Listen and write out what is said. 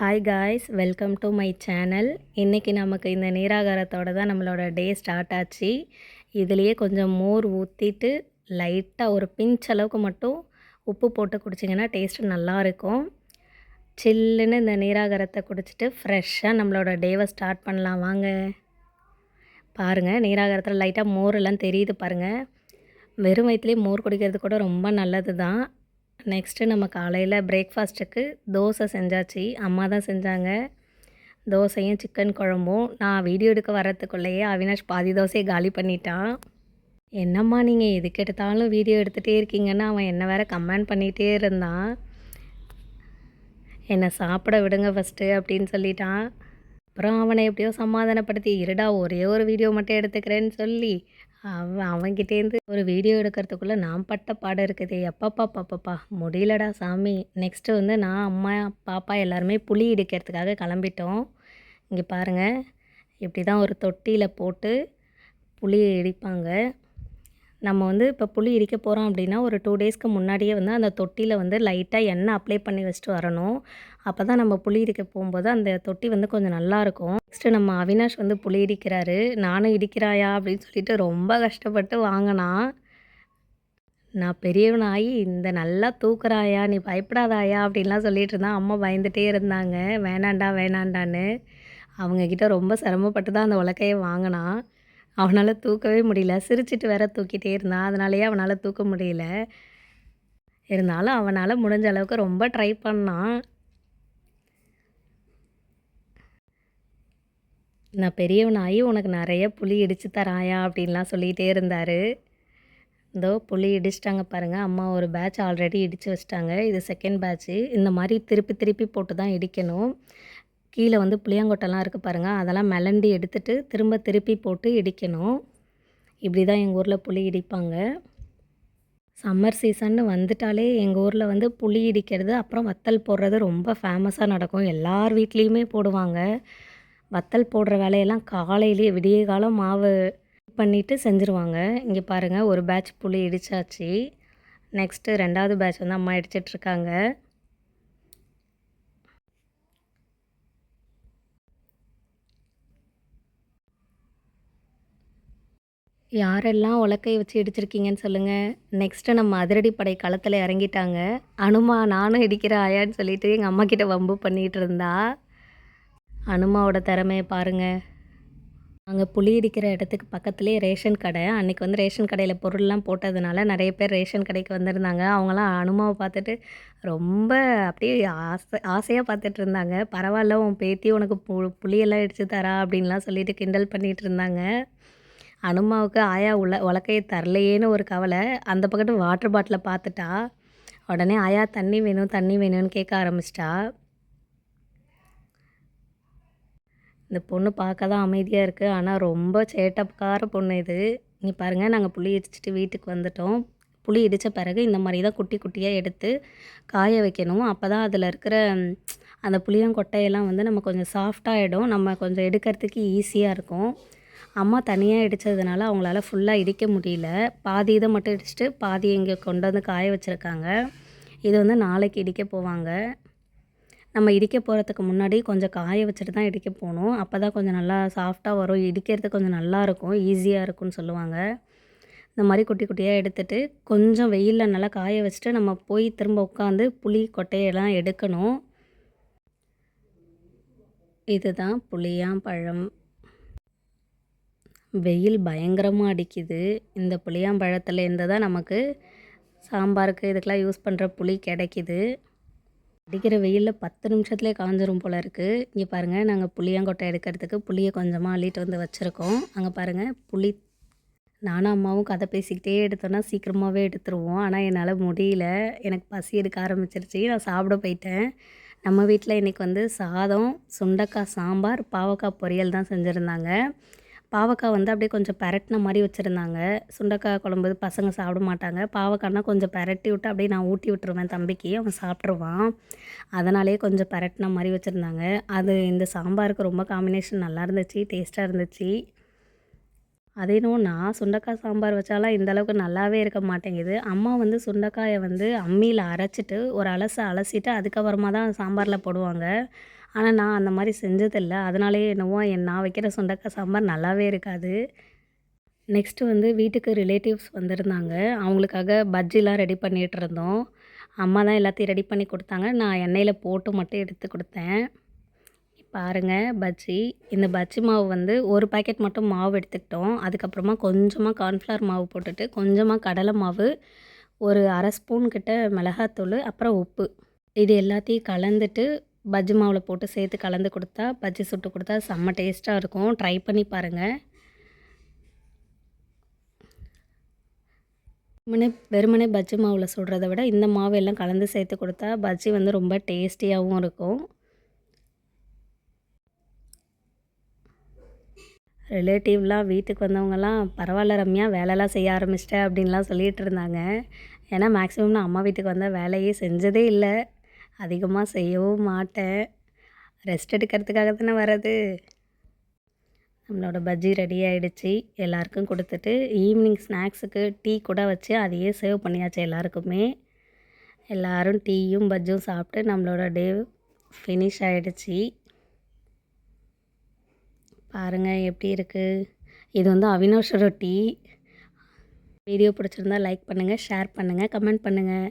Hi guys welcome to my channel இன்றைக்கி நமக்கு இந்த நீராகாரத்தோடு தான் நம்மளோட டே ஸ்டார்ட் ஆச்சு. இதுலேயே கொஞ்சம் மோர் ஊற்றிட்டு லைட்டாக ஒரு பிஞ்ச் அளவுக்கு மட்டும் உப்பு போட்டு குடிச்சிங்கன்னா டேஸ்ட்டு நல்லாயிருக்கும் சில்லுன்னு இந்த நீராகாரத்தை குடிச்சிட்டு ஃப்ரெஷ்ஷாக நம்மளோட டேவை ஸ்டார்ட் பண்ணலாம். வாங்க. பாருங்கள் நீராகாரத்தில் லைட்டாக மோர் எல்லாம் தெரியுது பாருங்கள் வெறும் வயிற்றுலேயே மோர் குடிக்கிறது கூட ரொம்ப நல்லது தான் நெக்ஸ்ட்டு நம்ம காலையில் பிரேக்ஃபாஸ்ட்டுக்கு தோசை செஞ்சாச்சு. அம்மா தான் செஞ்சாங்க. தோசையும் சிக்கன் குழம்பும். நான் வீடியோ எடுக்க வர்றதுக்குள்ளேயே அவினாஷ் பாதி தோசையை காலி பண்ணிட்டான். என்னம்மா நீங்கள் எதுக்கு எடுத்தாலும் வீடியோ எடுத்துகிட்டே இருக்கீங்கன்னு அவன் என்ன வேற கமெண்ட் பண்ணிகிட்டே இருந்தான். என்னை சாப்பிட விடுங்க ஃபஸ்ட்டு அப்படின்னு சொல்லிட்டான். அப்புறம் அவனை எப்படியோ சமாதானப்படுத்தி இருடா ஒரே ஒரு வீடியோ மட்டும் எடுத்துக்கிறேன்னு சொல்லி அவன் அவன்கிட்டேருந்து ஒரு வீடியோ எடுக்கிறதுக்குள்ளே நான் பட்ட பாடம் இருக்குது. எப்பப்பா பாப்பாப்பா. முடியலடா சாமி. நெக்ஸ்ட்டு வந்து நான் அம்மா பாப்பா எல்லாருமே புளி இடிக்கிறதுக்காக கிளம்பிட்டோம். இங்கே பாருங்கள் இப்படி தான் ஒரு தொட்டியில் போட்டு புளியை இடிப்பாங்க. நம்ம வந்து இப்போ புளி இடிக்க போகிறோம் அப்படின்னா ஒரு டூ டேஸ்க்கு முன்னாடியே வந்து அந்த தொட்டியில் வந்து லைட்டாக எண்ணெய் அப்ளை பண்ணி வச்சுட்டு வரணும். அப்போ தான் நம்ம புளி இடிக்க போகும்போது அந்த தொட்டி வந்து கொஞ்சம் நல்லாயிருக்கும் நெக்ஸ்ட்டு நம்ம அவினாஷ் வந்து புளி இடிக்கிறாரு நானும் இடிக்கிறாயா? அப்படின்னு சொல்லிட்டு ரொம்ப கஷ்டப்பட்டு வாங்கினான். நான் பெரியவனாகி இந்த நல்லா தூக்குறாயா? நீ பயப்படாதாயா? அப்படின்லாம் சொல்லிட்டு இருந்தான். அம்மா பயந்துகிட்டே இருந்தாங்க. வேணாண்டா வேணாண்டான்னு. அவங்கக்கிட்ட ரொம்ப சிரமப்பட்டு தான் அந்த உலக்கையை வாங்கினான். அவனால் தூக்கவே முடியல. சிரிச்சிட்டு வேற தூக்கிட்டே இருந்தான் அதனாலேயே அவனால் தூக்க முடியல. இருந்தாலும் அவனால் முடிஞ்ச அளவுக்கு ரொம்ப ட்ரை பண்ணான். நான் பெரியவனாகி உனக்கு நிறைய புளி இடித்து தராயா அப்படின்லாம் சொல்லிகிட்டே இருந்தார். இதோ புளி இடிச்சிட்டாங்க பாருங்கள் அம்மா ஒரு பேட்ச் ஆல்ரெடி இடித்து வச்சிட்டாங்க. இது செகண்ட் பேட்ச்சு இந்த மாதிரி திருப்பி திருப்பி போட்டு தான் இடிக்கணும். கீழே வந்து புளியங்கொட்டைலாம் இருக்குது பாருங்கள் அதெல்லாம் மெலண்டி எடுத்துகிட்டு திரும்ப திருப்பி போட்டு இடிக்கணும். இப்படி தான் எங்கள் ஊரில் புளி இடிப்பாங்க. சம்மர் சீசன்னு வந்துட்டாலே எங்கள் ஊரில் வந்து புளி இடிக்கிறது அப்புறம் வத்தல் போடுறது ரொம்ப ஃபேமஸாக நடக்கும். எல்லார் வீட்லேயுமே போடுவாங்க. வத்தல் போடுற வேலையெல்லாம் காலையிலேயே விடிய காலம் மாவு பண்ணிவிட்டு செஞ்சுருவாங்க. இங்கே பாருங்கள் ஒரு பேட்ச் புளி இடித்தாச்சு நெக்ஸ்ட்டு ரெண்டாவது பேட்ச் வந்து அம்மா இடிச்சிட்ருக்காங்க யாரெல்லாம் உலக்கை வச்சு இடிச்சிருக்கீங்கன்னு சொல்லுங்கள் நெக்ஸ்ட்டு நம்ம அதிரடி படை களத்தில் இறங்கிட்டாங்க. அனுமா நானும் இடிக்கிற ஆயான்னு சொல்லிட்டு எங்கள் அம்மா கிட்ட வம்பு பண்ணிகிட்டு இருந்தா. அனுமாவோட திறமையை பாருங்கள் அங்கே புளி இடிக்கிற இடத்துக்கு பக்கத்துலேயே ரேஷன் கடை. அன்றைக்கி வந்து ரேஷன் கடையில் பொருள்லாம் போட்டதுனால நிறைய பேர் ரேஷன் கடைக்கு வந்திருந்தாங்க. அவங்களாம் அனுமாவை பார்த்துட்டு ரொம்ப அப்படியே ஆசை ஆசையாக பார்த்துட்டு இருந்தாங்க. பரவாயில்ல உன் பேத்தி உனக்கு பு புளியெல்லாம் இடித்து தரா அப்படின்லாம் சொல்லிட்டு கிண்டல் பண்ணிகிட்டு இருந்தாங்க. அனுமாவுக்கு ஆயா உல உலக்கையை தரலையேன்னு ஒரு கவலை அந்த பக்கத்து வாட்டர் பாட்டிலை பார்த்துட்டா உடனே ஆயா தண்ணி வேணும் தண்ணி வேணும்னு கேட்க ஆரம்பிச்சிட்டா. இந்த பொண்ணு பார்க்க தான் அமைதியாக இருக்குது ஆனால் ரொம்ப சேட்டக்கார பொண்ணு இது. இங்கே பாருங்கள் நாங்கள் புளி இடிச்சிட்டு வீட்டுக்கு வந்துட்டோம். புளி இடித்த பிறகு இந்த மாதிரி தான் குட்டி குட்டியாக எடுத்து காய வைக்கணும். அப்போ தான் அதில் இருக்கிற அந்த புளியங்கொட்டையெல்லாம் வந்து நம்ம கொஞ்சம் சாஃப்டாகிடும் நம்ம கொஞ்சம் எடுக்கிறதுக்கு ஈஸியாக இருக்கும். அம்மா தனியாக இடித்ததுனால அவங்களால ஃபுல்லாக இடிக்க முடியல. பாதி இதை மட்டும் இடிச்சிட்டு பாதி இங்கே கொண்டு வந்து காய வச்சுருக்காங்க. இது வந்து நாளைக்கு இடிக்க போவாங்க. நம்ம இடிக்க போகிறதுக்கு முன்னாடி கொஞ்சம் காய வச்சுட்டு தான் இடிக்க போகணும். அப்போ தான் கொஞ்சம் நல்லா சாஃப்டாக வரும். இடிக்கிறது கொஞ்சம் நல்லாயிருக்கும் ஈஸியாக இருக்கும்னு சொல்லுவாங்க. இந்த மாதிரி குட்டி குட்டியாக எடுத்துகிட்டு கொஞ்சம் வெயிலில் நல்லா காய வச்சுட்டு நம்ம போய் திரும்ப உட்காந்து புளி கொட்டையெல்லாம் எடுக்கணும். இதுதான் புளியாம்பழம். வெயில் பயங்கரமாக அடிக்குது. இந்த புளியாம்பழத்துலேருந்து தான் நமக்கு சாம்பாருக்கு இதுக்கெலாம் யூஸ் பண்ணுற புளி கிடைக்கிது. அடிக்கிற வெயிலில் பத்து நிமிஷத்துலேயே காஞ்சிரும் போல் இருக்குது இங்கே பாருங்கள் நாங்கள் புளியாங்கொட்டை எடுக்கிறதுக்கு புளியை கொஞ்சமாக அள்ளிட்டு வந்து வச்சுருக்கோம். அங்கே பாருங்கள் புளி நானும் அம்மாவும் கதை பேசிக்கிட்டே எடுத்தோன்னா சீக்கிரமாகவே எடுத்துருவோம். ஆனால் என்னால் முடியல. எனக்கு பசி எடுக்க ஆரம்பிச்சிருச்சு. நான் சாப்பிட போயிட்டேன். நம்ம வீட்டில் இன்றைக்கி வந்து சாதம் சுண்டக்காய் சாம்பார் பாவக்காய் பொரியல் தான் செஞ்சுருந்தாங்க. பாவக்காய் வந்து அப்படியே கொஞ்சம் பெரட்டின மாதிரி வச்சுருந்தாங்க. சுண்டக்காய் குழம்பு பசங்க சாப்பிட மாட்டாங்க. பாவக்காய்னா கொஞ்சம் பெரட்டி விட்டு அப்படியே நான் ஊட்டி விட்டுருவேன் தம்பிக்கு. அவன் சாப்பிட்ருவான் அதனாலேயே கொஞ்சம் பெரட்டின மாதிரி வச்சுருந்தாங்க. அது இந்த சாம்பாருக்கு ரொம்ப காம்பினேஷன் நல்லா இருந்துச்சு டேஸ்ட்டாக இருந்துச்சு. அது என்னவோ நான் சுண்டக்காய் சாம்பார் வச்சாலாம் இந்த அளவுக்கு நல்லாவே இருக்க மாட்டேங்குது. அம்மா வந்து சுண்டக்காயை வந்து அம்மியில் அரைச்சிட்டு ஒரு அலசை அலசிட்டு அதுக்கப்புறமா தான் சாம்பாரில் போடுவாங்க. ஆனால் நான் அந்த மாதிரி செஞ்சதில்ல. அதனாலேயே என்னவோ என் நான் வைக்கிற சுண்டக்காய் சாம்பார் நல்லாவே இருக்காது. நெக்ஸ்ட்டு வந்து வீட்டுக்கு ரிலேட்டிவ்ஸ் வந்திருந்தாங்க. அவங்களுக்காக பஜ்ஜிலாம் ரெடி பண்ணிகிட்டு இருந்தோம். அம்மா தான் எல்லாத்தையும் ரெடி பண்ணி கொடுத்தாங்க. நான் எண்ணெயில் போட்டு மட்டும் எடுத்து கொடுத்தேன். பாருங்கள் பஜ்ஜி. இந்த பஜ்ஜி மாவு வந்து ஒரு பாக்கெட் மட்டும் மாவு எடுத்துக்கிட்டோம். அதுக்கப்புறமா கொஞ்சமாக கார்ன்ஃப்ளவர் மாவு போட்டுட்டு கொஞ்சமாக கடலை மாவு ஒரு அரை ஸ்பூன் கிட்ட மிளகாத்தூள் அப்புறம் உப்பு. இது எல்லாத்தையும் கலந்துட்டு பஜ்ஜி மாவில் போட்டு சேர்த்து கலந்து கொடுத்தா பஜ்ஜி சுட்டு கொடுத்தா செம்ம டேஸ்ட்டாக இருக்கும். ட்ரை பண்ணி பாருங்கள் வெறுமனே வெறுமனே பஜ்ஜி மாவில் சுடுறத விட இந்த மாவு எல்லாம் கலந்து சேர்த்து கொடுத்தா பஜ்ஜி வந்து ரொம்ப டேஸ்டியாகவும் இருக்கும். ரிலேட்டிவ்லாம் வீட்டுக்கு வந்தவங்கலாம் பரவாயில்ல ரம்யா வேலைலாம் செய்ய ஆரம்பிச்சிட்டேன் அப்படின்லாம் சொல்லிகிட்டு இருந்தாங்க. ஏன்னா மேக்ஸிமம் நான் அம்மா வீட்டுக்கு வந்தால் வேலையே செஞ்சதே இல்லை. அதிகமாக செய்யவும் மாட்டேன். ரெஸ்ட் எடுக்கிறதுக்காக தானே வர்றது. நம்மளோட பஜ்ஜி ரெடி ஆகிடுச்சி எல்லாருக்கும் கொடுத்துட்டு ஈவினிங் ஸ்நாக்ஸுக்கு டீ கூட வச்சு அதையே சேவ் பண்ணியாச்சு எல்லாருக்குமே. எல்லோரும் டீயும் பஜ்ஜும் சாப்பிட்டு நம்மளோட டே ஃபினிஷ் ஆகிடுச்சி பாருங்கள் எப்படி இருக்குது இது வந்து அவினாஷோட டீ வீடியோ பிடிச்சிருந்தா லைக் பண்ணுங்கள் ஷேர் பண்ணுங்கள் கமெண்ட் பண்ணுங்கள்